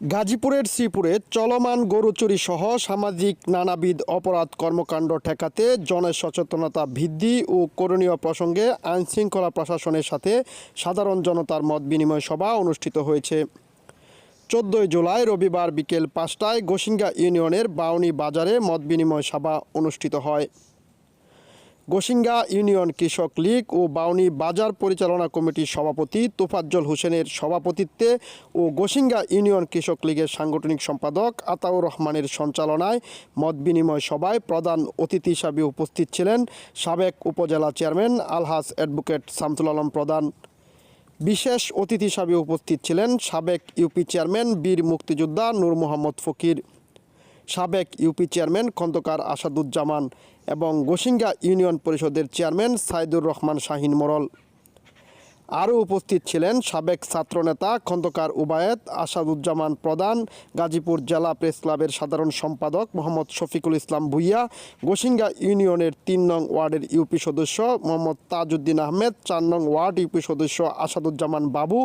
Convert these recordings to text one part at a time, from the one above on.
গাজীপুরের শ্রীপুরে চলমান গরু চুরি সহ সামাজিক নানাবিধ অপরাধ কর্মকাণ্ড ঠেকাতে জনসচেতনতা বৃদ্ধি ও করণীয় প্রসঙ্গে আইনশৃঙ্খলা প্রশাসনের সাথে সাধারণ জনতার মত বিনিময় সভা অনুষ্ঠিত হয়েছে। চোদ্দোই জুলাই রবিবার বিকেল পাঁচটায় গোসিঙ্গা ইউনিয়নের বাউনি বাজারে মত বিনিময় সভা অনুষ্ঠিত হয়। গোসিঙ্গা ইউনিয়ন কৃষক লীগ ও বাউনি বাজার পরিচালনা কমিটির সভাপতি তোফাজ্জল হোসেনের সভাপতিত্বে ও গোসিঙ্গা ইউনিয়ন কৃষক লীগের সাংগঠনিক সম্পাদক আতাউর রহমানের সঞ্চালনায় মত বিনিময় সভায় প্রধান অতিথি হিসাবে উপস্থিত ছিলেন সাবেক উপজেলা চেয়ারম্যান আলহাজ অ্যাডভোকেট শামসুল আলম প্রধান। বিশেষ অতিথি হিসাবে উপস্থিত ছিলেন সাবেক ইউপি চেয়ারম্যান বীর মুক্তিযোদ্ধা নূর মোহাম্মদ ফকির। সাবেক ইউপি চেয়ারম্যান খন্দকার আসাদুজ্জামান এবং গোসিঙ্গা ইউনিয়ন পরিষদের চেয়ারম্যান সাইদুর রহমান শাহিন মোরল আরও উপস্থিত ছিলেন সাবেক ছাত্রনেতা খন্দকার উবায়েত আসাদুজ্জামান প্রধান, গাজীপুর জেলা প্রেস ক্লাবের সাধারণ সম্পাদক মোহাম্মদ শফিকুল ইসলাম ভুইয়া, গোসিঙ্গা ইউনিয়নের তিন নং ওয়ার্ডের ইউপি সদস্য মোহাম্মদ তাজউদ্দিন আহমেদ, চার নং ওয়ার্ড ইউপি সদস্য আসাদুজ্জামান বাবু,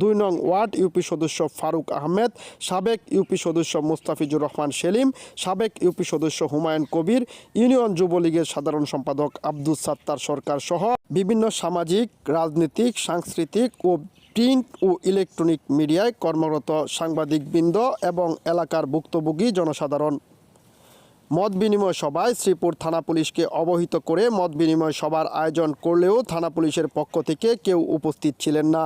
দুই নং ওয়ার্ড ইউপি সদস্য ফারুক আহমেদ, সাবেক ইউপি সদস্য মুস্তাফিজুর রহমান সেলিম, সাবেক ইউপি সদস্য হুমায়ুন কবির, ইউনিয়ন যুবলীগের সাধারণ সম্পাদক আব্দুল সাত্তার সরকার সহ বিভিন্ন সামাজিক, রাজনৈতিক সাংস্কৃতিক ও প্রিন্ট ও ইলেকট্রনিক মিডিয়ায় কর্মরত সাংবাদিকবৃন্দ এবং এলাকার ভুক্তভোগী জনসাধারণ। মত বিনিময় সভায় শ্রীপুর থানা পুলিশকে অবহিত করে মত বিনিময় সভার আয়োজন করলেও থানা পুলিশের পক্ষ থেকে কেউ উপস্থিত ছিলেন না।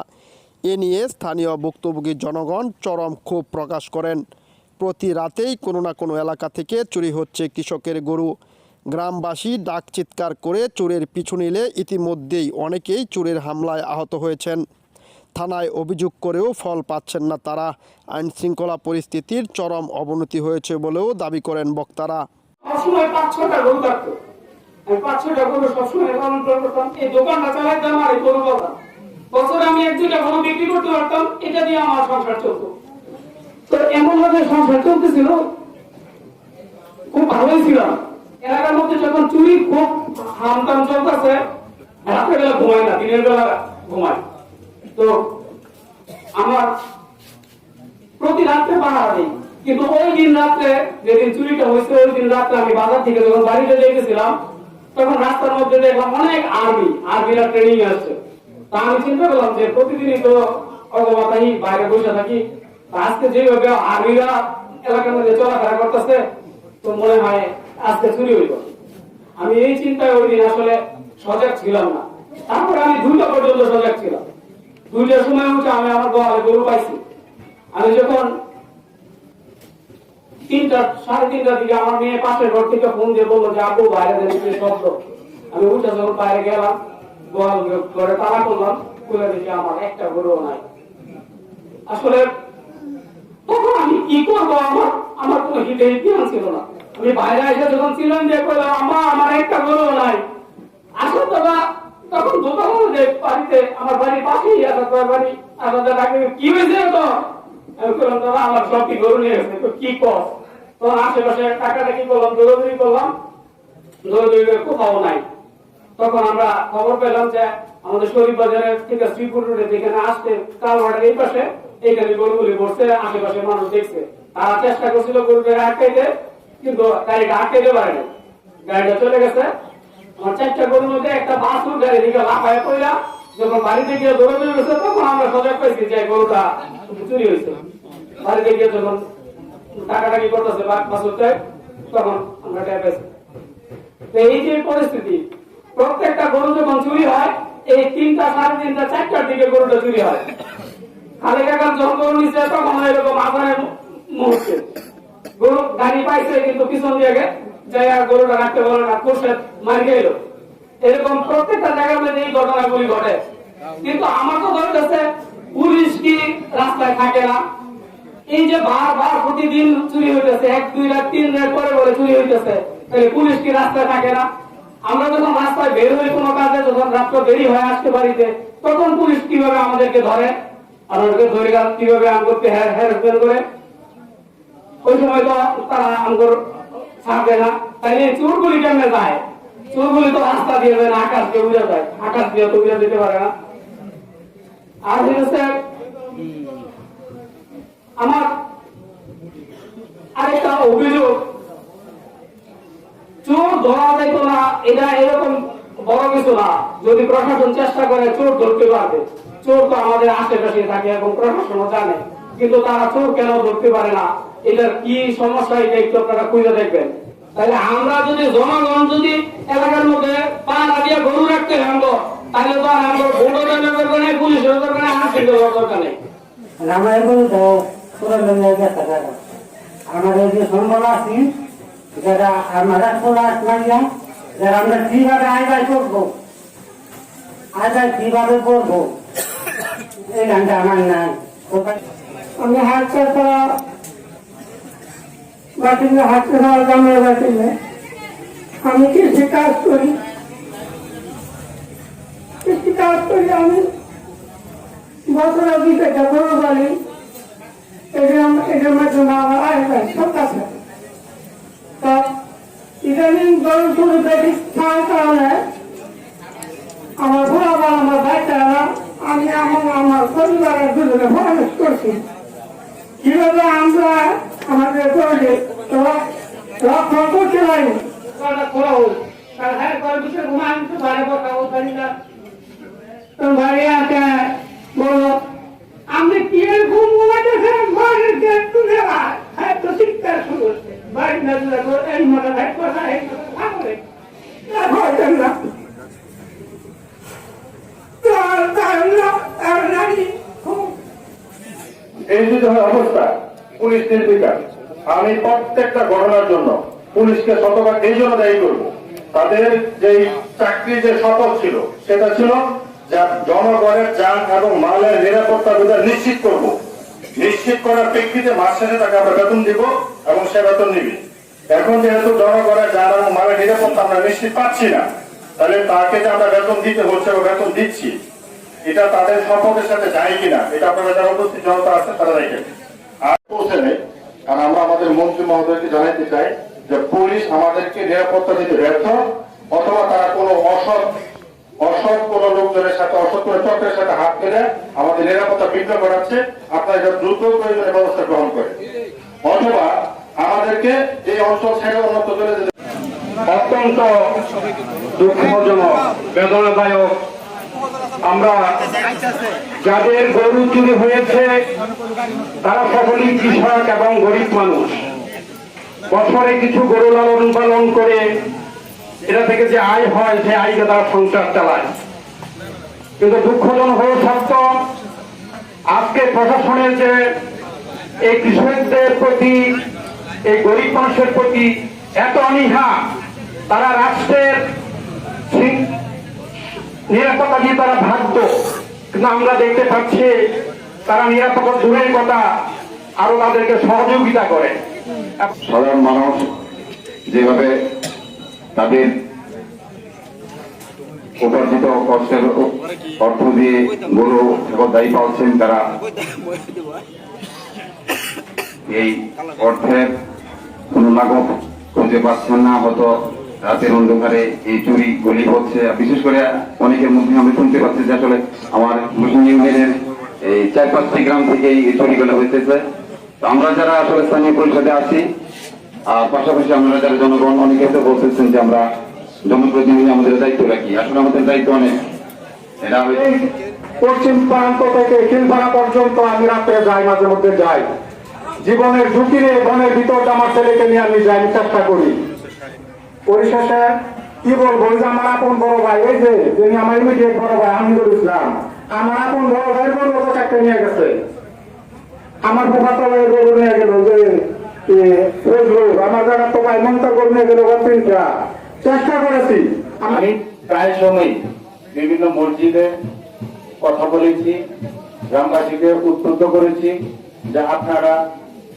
এ নিয়ে স্থানীয় ভুক্তভোগী জনগণ চরম ক্ষোভ প্রকাশ করেন। প্রতি রাতেই কোনো না কোনো এলাকা থেকে চুরি হচ্ছে কৃষকের গরু। গ্রামবাসী ডাক চিৎকার করে চোরের পিছু নিলে ইতিমধ্যেই অনেকেই চোরের হামলায় আহত হয়েছেন। থানায় অভিযোগ করেও ফল পাচ্ছেন না তারা। আইন শৃঙ্খলা পরিস্থিতির চরম অবনতি হয়েছে বলেও দাবি করেন বক্তারা। খুব ভালোই ছিলাম। এলাকার মধ্যে যখন চুরি, খুব হামতাম চলতেছে রাতের বেলা ঘুমাই না, দিনের বেলা ঘুমাই তো আমার প্রতি রাত্রে পাহারা দিই। কিন্তু ওই দিন রাত্রে, যেদিন চুরিটা হয়েছে ওই দিন রাত্রে আমি বাজার থেকে যখন বাড়িতে যেতেছিলাম তখন রাস্তার মধ্যে দেখলাম অনেক আর্মি আর্মিরা ট্রেনিং আসছে তা আমি চিন্তা করলাম যে প্রতিদিনই তো অগমাতাই বাইরে বসে থাকি। আজকে যেভাবে আর্মিরা এলাকার মধ্যে চলাফেরা করতেছে, তো মনে হয় আজকে চুরি হইব আমি এই চিন্তায় ওই দিন আসলে সজাগ ছিলাম না। তারপরে আমি দুইটা পর্যন্ত সজাগ ছিলাম। দুইটার সময় উঠে আমি আমার গোয়ালে গরু পাইছি। আমি যখন তিনটা, সাড়ে তিনটার দিকে আমার মেয়ে পাশের ঘর থেকে ফোন দিয়ে বলল যে, আব্বু, বাইরে দেখি শব্দ। আমি উঠে যখন বাইরে গেলাম, গোয়াল ঘরে তালা করলাম, খুলে দেখি আমার একটা গরু নাই। আসলে তখন আমি কি করব? আমার আমার কোনো হিতে জ্ঞান ছিল না। আমি বাইরে এসে যখন ছিলাম যে বললাম আমার আমার একটা গরু নাই। আসলে বাবা তখন দোকান যে বাড়িতে আমার বাড়ির পাশেই আছে, তোর বাড়ি। আমাদের আগে কি হয়েছে তো আমি বললাম দাদা আমার সব কি গরু নিয়ে গেছে তো কি কর তখন আশেপাশে টাকাটা কি করলাম, দৌড়াদৌড়ি করলাম। দৌড়াদৌড়ি কোথাও নাই। তখন আমরা খবর পেলাম যে আমাদের শরীফ বাজারের থেকে শ্রীপুর রোডে যেখানে আসতে কালভার্টের এই পাশে এইখানে গরুগুলি বসছে আশেপাশে মানুষ দেখছে। তারা চেষ্টা করছিল গরুকে আটকাইতে কিন্তু গাড়িটা আটকাইতে পারে গাড়িটা চলে গেছে। আমার চারটা গরুর মধ্যে একটা বাসুর গাড়ি দিকে লাফায় পড়লা যখন বাড়িতে গিয়ে দৌড়াদৌড়ি গেছে, তখন আমরা সজাগ পাইছি যে গরুটা চুরি হয়েছে। বাড়িতে গিয়ে যখন টাকাটাকি করতেছে বাসুরতে তখন আমরা টের পাইছি তো এই যে পরিস্থিতি, প্রত্যেকটা গরু যখন চুরি হয়, এই তিনটা সাড়ে তিনটা চারটার দিকে গরুটা চুরি হয়। খালি কাকার যখন গরু নিচ্ছে তখন এরকম গরু গাড়ি পাইছে কিন্তু পিছন দিয়ে জায়গা গরুটা রাখতে পারে না কোষে মারি গেল এরকম প্রত্যেকটা জায়গার মধ্যে এই ঘটনাগুলি ঘটে কিন্তু আমার তো ধরে গেছে পুলিশ কি রাস্তায় থাকে না এই যে বারবার প্রতিদিন চুরি হইতেছে এক দুই রাত তিন রাত পরে পরে চুরি হইতেছে তাহলে পুলিশ কি রাস্তায় থাকে না আমরা যখন রাস্তায় বের হই কোনো কাজে যখন রাত্র দেরি হয়ে আসতে বাড়িতে তখন পুলিশ কীভাবে আমাদেরকে ধরে আর আমাদেরকে ধরে গেল কীভাবে হ্যার হ্যারাসমেন্ট করে ওই সময় তো তারা না। কেমনে যায়? তো রাস্তা দিয়ে যায় না, আকাশ দিয়ে উড়ে যায়। আকাশ দিয়ে তো উড়ে পারে না। আর হচ্ছে আমার আরেকটা অভিযোগ। চোর ধরা যাইতো না, এটা এরকম বড় কিছু না। যদি প্রশাসন চেষ্টা করে, চোর ধরতে পারবে। চোর তো আমাদের আশেপাশে থাকে এবং প্রশাসনও জানে। কিন্তু তারা চোর কেন ধরতে পারে না? এটার কি সমস্যা এটা একটু আপনারা খুঁজে দেখবেন। তাহলে আমরা যদি জনগণ যদি এলাকার মধ্যে পা দিয়ে গরু রাখতে নামবো তাহলে তো আর আমরা ভোটও দরকার নেই পুলিশের দরকার নেই দরকার আমার বলতো পুরো গেছে টাকা আমাদের যে সম্বল আছে যারা আমরা খোলা মারিয়া যারা আমরা কীভাবে আয়দায় করব আয়দায় কীভাবে করব এই গানটা আমার নাই। আমি হাত চাপা বাটিলে হাত চাপা গ্রামের বাটিলে আমি কৃষি কাজ করি? কৃষি কাজ করি আমি। বছর পায় সব কাছে তো ইদানিং গরম শুরু থেকে খাওয়ার কারণে আমার বাচ্চারা আমি আমার আমার পরিবারের করছি। কীভাবে আমরা আমাদের শরীরে রক্ষণ করতে পারি? খোলা হোক কারণ হ্যাঁ কয়েক বছর ঘুমায় আমি তো বাইরে বসা পারি না। বাড়ি আছে বলো। আমি কি এরকম ঘুমাইতেছেন ঘরের গেট তুলে হ্যাঁ তো চিৎকার শুরু হচ্ছে। বাড়ি না তুলে এই মনে ভাই কথা এই কথা না তার তার না। তার নারী খুব এই যে ধরনের অবস্থা। পুলিশ নির্বিকার আমি প্রত্যেকটা ঘটনার জন্য পুলিশকে শতভাগ এই জন্য দায়ী করব। তাদের যে চাকরি যে শপথ ছিল, সেটা ছিল যা জনগণের যান এবং মালের নিরাপত্তা বিধান নিশ্চিত করব। নিশ্চিত করার প্রেক্ষিতে মাস শেষে তাকে আমরা বেতন দিব এবং সে বেতন নিবি। এখন যেহেতু জনগণের যান এবং মালের নিরাপত্তা আমরা নিশ্চিত পাচ্ছি না, তাহলে তাকে যে আমরা বেতন দিতে হচ্ছে বা বেতন দিচ্ছি, এটা তাদের সম্পর্কের সাথে যায় কিনা, এটা আপনারা যারা উপস্থিত, জনতা আছে, তারা দেখেন আর পৌঁছে নেই। কারণ আমরা আমাদের মন্ত্রী মহোদয়কে জানাইতে চাই যে পুলিশ আমাদেরকে নিরাপত্তা দিতে ব্যর্থ, অথবা তারা কোনো অসৎ এই অঞ্চল ছেড়ে অন্যত্র চলে বেদনাদায়ক আমরা যাদের গরু চুরি হয়েছে, তারা সকলেই কৃষক এবং গরিব মানুষ। বছরে কিছু গরু লালন পালন করে এটা থেকে যে আয় হয়, সেই আয়কে তারা সংসার চালায়। কিন্তু দুঃখজনক হয়ে সত্য, আজকে প্রশাসনের যে এই কৃষকদের প্রতি, এই গরিব মানুষের প্রতি এত অনীহা, তারা রাষ্ট্রের নিরাপত্তা দিয়ে তারা ভাবত কিন্তু আমরা দেখতে পাচ্ছি তারা নিরাপত্তা দূরের কথা আরও তাদেরকে সহযোগিতা করে। সাধারণ মানুষ যেভাবে তাদের উপার্জিত কষ্টের অর্থ দিয়ে গরু দায়ী পাচ্ছেন তারা এই অর্থের কোন লাঘব খুঁজে পাচ্ছেন না। হয়তো রাতের অন্ধকারে এই চুরি গলি হচ্ছে বিশেষ করে অনেকের মধ্যে আমরা শুনতে পাচ্ছি যে আসলে আমার মুসলিম ইউনিয়নের এই চার পাঁচটি গ্রাম থেকে এই চুরিগুলো হইতেছে। তো আমরা যারা আসলে স্থানীয় পরিষদে আছি, আর পাশাপাশি আমরা যারা জনগণ, অনেকে তো বলতেছেন যে আমরা জনপ্রতিনিধি, আমাদের দায়িত্ব রাখি আসলে আমাদের দায়িত্ব অনেক। এটা পশ্চিম প্রান্ত থেকে খিলপাড়া পর্যন্ত আমি রাত্রে যাই, মাঝে মধ্যে যাই। জীবনের ঝুঁকি নিয়ে বনের ভিতর আমার ছেলেকে নিয়ে আমি যাই চেষ্টা করি। পরিশেষে কি বলব যে আমার আপন বড় ভাই, এই যে, যিনি আমার ইমিডিয়েট বড় ভাই, আমিনুল ইসলাম, আমার আপন বড় ভাই বড় বড় চাকরি নিয়ে গেছে। আমার ফুফাতো ভাই গরু নিয়ে গেল, যে আমার জায়গা তো ভাই মমতা গরু নিয়ে গেল তিনটা। চেষ্টা করেছি। আমি প্রায় সময় বিভিন্ন মসজিদে কথা বলেছি, গ্রামবাসীকে উদ্বুদ্ধ করেছি যে আপনারা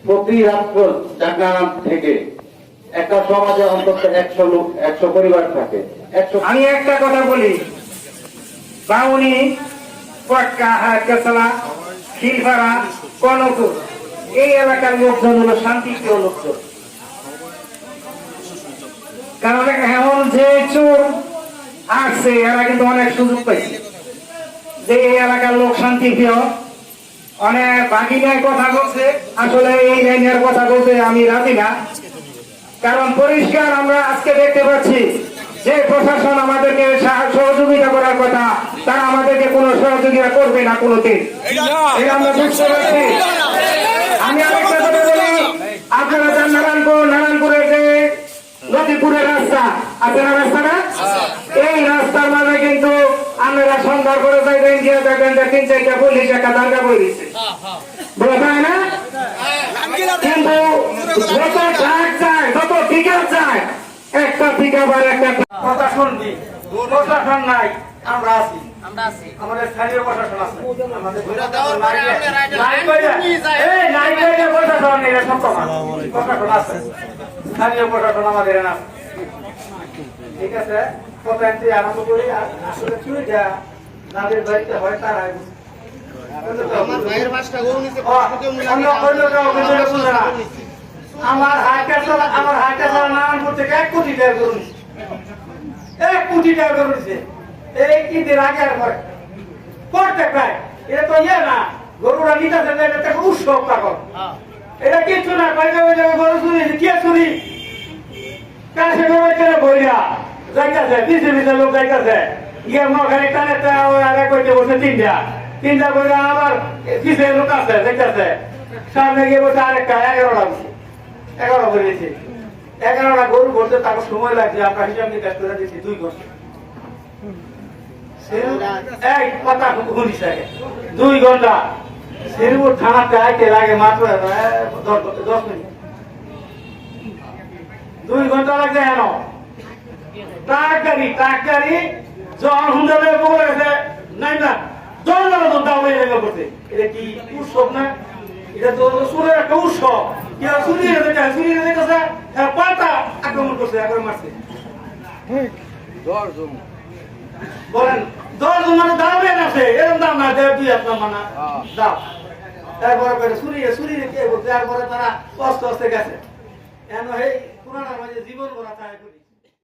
প্রতি রাত্র জাগনারাম থেকে একটা সমাজে অন্তত একশো লোক, একশো পরিবার থাকে। একশো আমি একটা কথা বলি। বাউনি কনকুর এই এলাকার লোকজন হলো শান্তিপ্রিয় লোকজন। কারণ এমন যে চোর আসছে, এরা কিন্তু অনেক সুযোগ পাইছে। যে এই এলাকার লোক শান্তিপ্রিয়, অনেক বাকি কথা বলছে। আসলে এই লাইনের কথা বলতে আমি রাজি না। কারণ পরিষ্কার আমরা আজকে দেখতে পাচ্ছি যে প্রশাসন আমাদেরকে সহযোগিতা করার কথা, তারা আমাদেরকে কোনো সহযোগিতা করবে না কোনোদিন। আমরা বুঝতে পারছি। আমি আরেকটা কথা বলি, আপনারা যান নারায়ণপুর, নারায়ণপুরের যে লতিপুরের রাস্তা, আছে না রাস্তাটা এই রাস্তার মাঝে কিন্তু আপনারা সন্ধ্যা করে যাইবেন, গিয়ে দেখবেন যে তিন চারটা পুলিশ একটা দাঙ্গা বই দিচ্ছে বোঝা কিন্তু যত ট্রাক যায় যত টিকার যায় একটা পিকআপ আর একটা প্রশাসন দি। প্রশাসন নাই আমরা আছি। আমাদের স্থানীয় প্রশাসন আছে। আমাদের প্রশাসন নাই প্রশাসন আছে। স্থানীয় প্রশাসন আমাদের না। ঠিক আছে? কথা এমনি আরম্ভ করি আর আসলে কি যা যাদের বাড়িতে হয় তারা আমার হাইটা আমার হাইটা নারায়ণপুর থেকে এক কোটি টাকা গরু। এক কোটি টাকা গরু নিছে। এই ঈদের আগে আর পরে প্রত্যেক ভাই এটা তো ইয়ে না গরুরা নিতে এটা একটা উৎসব তখন এটা কিছু না কয়েক ওই জায়গায় গরু চুরি কে চুরি? কাছে গরু এখানে বইরা যাইতাছে পিছে লোক যাইতাছে। গিয়ে মখানে টানে আগে কইতে বসে তিনটা। তিনটা বইরা আবার পিছে লোক আছে যাইতাছে সামনে গিয়ে বসে আরেকটা, এগারোটা বসে এগারো করে দিয়েছে। এগারোটা গরু ভরতে তারপর সময় লাগছে, আমরা হিসাব নিকাশ করে দিচ্ছি দুই ঘণ্টা ট্রাক গাড়ি যখন হুন্ডালে বলে গেছে নাই না? জন জন তো দাও হয়ে করতে এটা কি উৎসব না? এটা তো সুরের একটা উৎসব। কি চুরি চুরি গেছে পাল্টা আক্রমণ করছে আক্রমণ মারছে। বলেন দশ মানে দাম এরকম দাম না দেয় দুই আপনার মানে দাও। তারপরে করে চুরি চুরি কে বলতে তারপরে তারা কষ্ট গেছে। কেন এই পুরানা মাঝে জীবন ভরা করি।